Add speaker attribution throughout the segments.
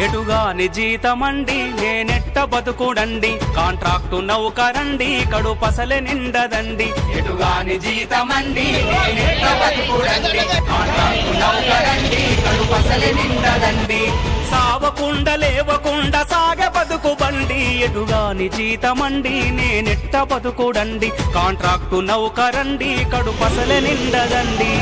Speaker 1: ఎటుగాని జీతమండి? నేనెట్ట బతుకుడండి? Contract నౌకరండి కడు పసలె నిండదండి ఎటుగాని జీతమండి? నేనెట్ట బతుకుడండి? Contract నౌకరండి కడు పసలె నిండదండి. సావకుండ లేవకుండ సాగ బతుకు బండి. ఎటుగాని జీతమండి? నేనెట్ట బతుకుడండి? కాంట్రాక్టు నౌకరండి కడు పసలె నిండదండి.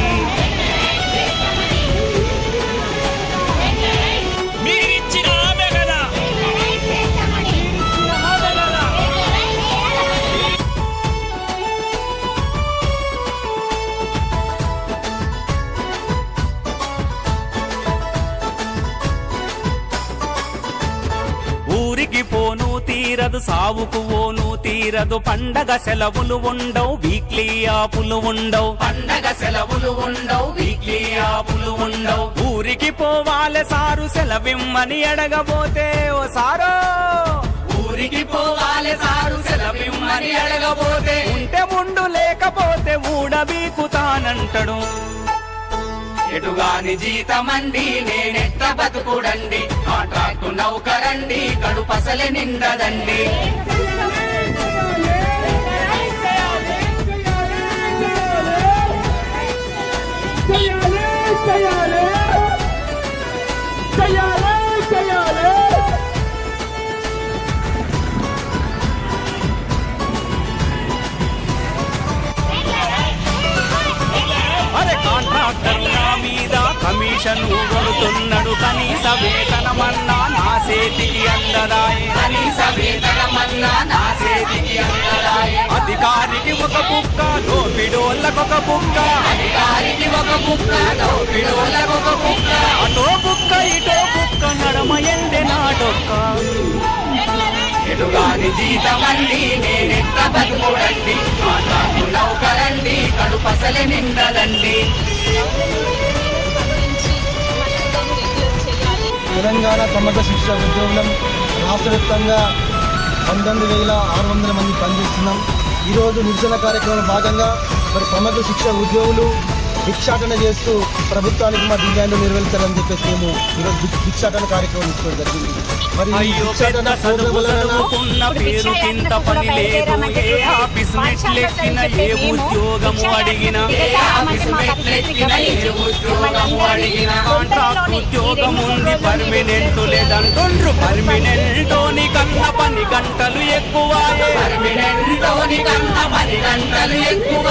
Speaker 1: తీరదు సావుకు ఓను తీరదు పండగ సెలవులు ఉండవు వీక్లీ ఆపులు ఉండవు. పండగ సెలవులు ఉండవు వీక్లీ ఆపులు ఉండవు. ఊరికి పోవాలే సారు సెలవిమ్మని అడగబోతే ఓ సారో! ఊరికి పోవాలే సారు సెలవిమ్మని అడగబోతే. ఉంటే ముండు లేకపోతే ఊడబీకుతానంటడు ఎటుగాని జీతమండి నేనెట్ట బతుకుడండి. కాంట్రాక్టు నౌకరండి కడుపసలి నిండదండి
Speaker 2: చేయాలి
Speaker 1: కమిషన్ కొడుతున్నాడు కనీస వేతనమన్నా నా చేతికి అందదాయి. కనీస వేతనమన్నా నా చేతికి అందదాయి. అధికారికి ఒక బుక్క దోపిడోళ్ళకొక బుక్క అధికారికి ఒక బుక్క దోపిడోళ్ళకొక బుక్క అటో బుక్క ఇటో బుక్క నడమ ఎండే నాటొక్క ఎటుగాని జీతమండి నేనెట్ట బతుకుడండి. కాంట్రాక్టు నౌకరండి కడు పసలె నిండదండి.
Speaker 3: తెలంగాణ సమగ్ర శిక్ష ఉద్యోగులం రాష్ట్ర వ్యాప్తంగా పంతొమ్మిది వేల ఆరు వందల మంది పనిచేస్తున్నాం. ఈరోజు నిరసన కార్యక్రమంలో భాగంగా మరి సమగ్ర శిక్ష ఉద్యోగులు భిక్షాటన చేస్తూ ప్రభుత్వానికి మా డిమాండ్ నెరవేర్చాలని చెప్పేసి మేము ఈరోజు భిక్ష- భిక్షాటన కార్యక్రమం తీసుకోవడం జరిగింది. మరి
Speaker 1: ఉద్యోగము అడిగిన కాంట్రాక్ట్ ఉద్యోగం ఉంది పర్మినెంట్ లేదంటుండ్రు పర్మినెంట్ కన్నా పని గంటలు ఎక్కువ. పర్మినెంట్ కన్నా పని గంటలు ఎక్కువ.